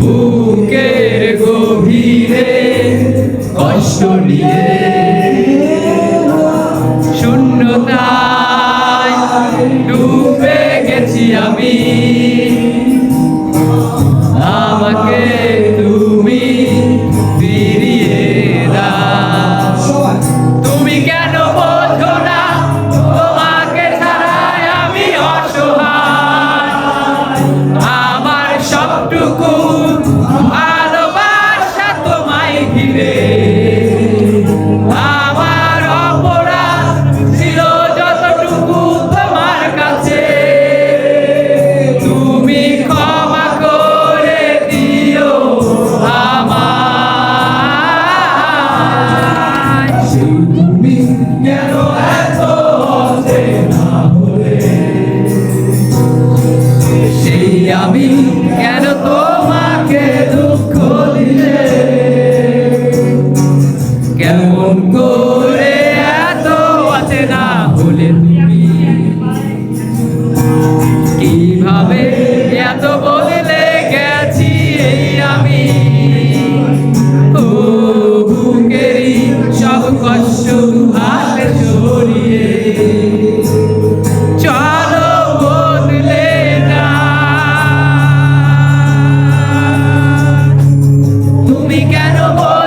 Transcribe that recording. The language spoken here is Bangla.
বুকের গভীরে কষ্ট নিয়ে শূন্যতায় ডুবে গেছি আমি। আমাকে মন করে এত আছে না বলে তুমি। কীভাবে এত বদলে গেছি এই আমি? ও বুকেরই সব কষ্ট হাতে সরিয়ে। কেন বল